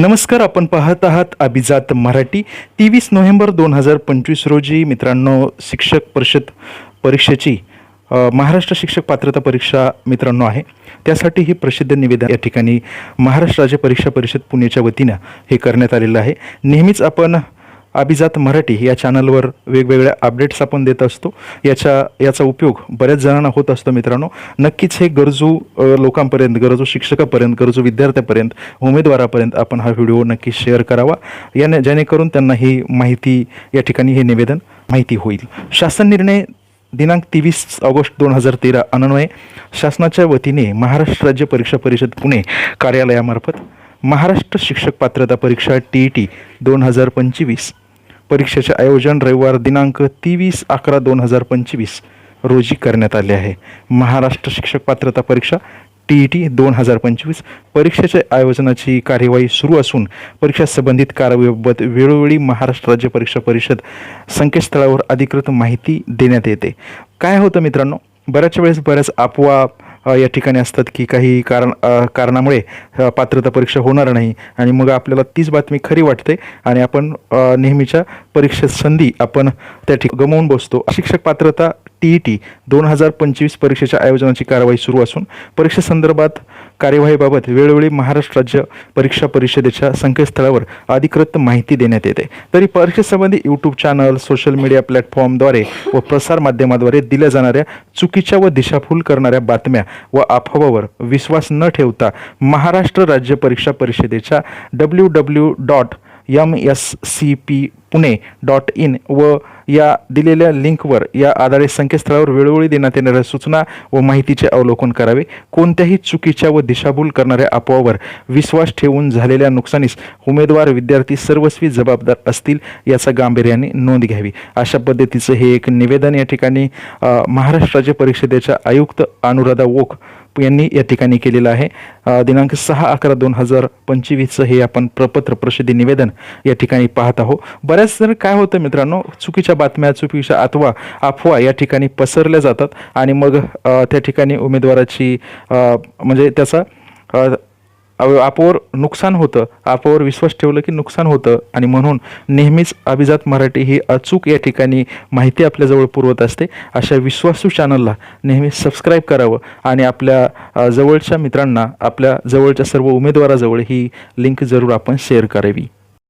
नमस्कार आपण पाहत आहात अभिजात मराठी. तेवीस नोव्हेंबर दोन हजार पंचवीस रोजी मित्रांनो शिक्षक परिषद परीक्षेची महाराष्ट्र शिक्षक पात्रता परीक्षा मित्रांनो आहे. त्यासाठी ही प्रसिद्ध निवेदन या ठिकाणी महाराष्ट्र राज्य परीक्षा परिषद पुणेच्या वतीनं हे करण्यात आलेलं आहे. नेहमीच आपण अभिजात मराठी या चॅनलवर वेगवेगळ्या अपडेट्स आपण देत असतो. याच्या याचा उपयोग बऱ्याच जणांना होत असतो मित्रांनो. नक्कीच हे गरजू लोकांपर्यंत गरजू शिक्षकापर्यंत गरजू विद्यार्थ्यापर्यंत उमेदवारापर्यंत आपण हा व्हिडिओ नक्की शेअर करावा. याने जेणेकरून त्यांना ही माहिती या ठिकाणी हे निवेदन माहिती होईल. शासन निर्णय दिनांक तेवीस ऑगस्ट दोन हजार तेरा अन्वये शासनाच्या वतीने महाराष्ट्र राज्य परीक्षा परिषद पुणे कार्यालयामार्फत महाराष्ट्र शिक्षक पात्रता परीक्षा टी ई टी दोन हजार पंचवीस परीक्षेचे आयोजन रविवार दिनांक तेवीस अकरा दोन हजार पंचवीस रोजी करण्यात आले आहे. महाराष्ट्र शिक्षक पात्रता परीक्षा टी ई टी दोन हजार पंचवीस. परीक्षेच्या आयोजनाची कार्यवाही सुरू असून परीक्षा संबंधित कारवाईबाबत वेळोवेळी महाराष्ट्र राज्य परीक्षा परिषद संकेतस्थळावर अधिकृत माहिती देण्यात येते. काय होतं मित्रांनो? बऱ्याच वेळेस बऱ्याच आपोआप या ठिकाणी असतात की काही कारण कारणामुळे पात्रता परीक्षा होणार नाही आणि मग आपल्याला तीच बातमी खरी वाटते आणि आपण नेहमीच्या परीक्षेत संधी आपण त्या ठिकाणी गमावून बसतो. शिक्षक पात्रता टी ई टी दोन हजार पंचवीस परीक्षेच्या आयोजनाची कारवाई सुरू असून परीक्षेसंदर्भात कार्यवाहीबाबत वेळोवेळी महाराष्ट्र राज्य परीक्षा परिषदेच्या संकेतस्थळावर अधिकृत माहिती देण्यात येते. तरी परीक्षेसंबंधी यूट्यूब चॅनल सोशल मीडिया प्लॅटफॉर्मद्वारे व प्रसार माध्यमाद्वारे दिल्या जाणाऱ्या चुकीच्या व दिशाभूल करणाऱ्या बातम्या व अफवावर विश्वास न ठेवता महाराष्ट्र राज्य परीक्षा परिषदेच्या W W dot M S C P Pune dot in व या दिलेल्या लिंकवर या आधारे संकेतस्थळावर वेळोवेळी देण्यात येणाऱ्या सूचना व माहितीचे अवलोकन करावे. कोणत्याही चुकीच्या व दिशाभूल करणाऱ्या अफवावर विश्वास ठेवून झालेल्या नुकसानीस उमेदवार विद्यार्थी सर्वस्वी जबाबदार असतील याचा गांभीर्याने नोंद घ्यावी. अशा पद्धतीचं हे एक निवेदन या ठिकाणी अ, महाराष्ट्र राज्य परिषदेच्या आयुक्त अनुराधा ओक यांनी या ठिकाणी केलेलं आहे. दिनांक सहा अकरा दोन हजार पंचवीसचं हे आपण प्रपत्र प्रसिद्धी निवेदन या ठिकाणी पाहत आहोत. बऱ्याच जण काय होतं मित्रांनो चुकीच्या बातम्या चुकीच्या अथवा अफवा या ठिकाणी पसरल्या जातात आणि मग त्या ठिकाणी उमेदवाराची म्हणजे त्याचा अ, अव- नुकसान होतं. आपोवर विश्वास ठेवलं की नुकसान होतं. आणि म्हणून नेहमीच अभिजात मराठी ही अचूक या ठिकाणी माहिती आपल्याजवळ पुरवत असते. अशा विश्वासू चॅनलला नेहमी सबस्क्राईब करावं. आणि आपल्या जवळच्या मित्रांना आपल्या जवळच्या सर्व उमेदवाराजवळ ही लिंक जरूर आपण शेअर करावी.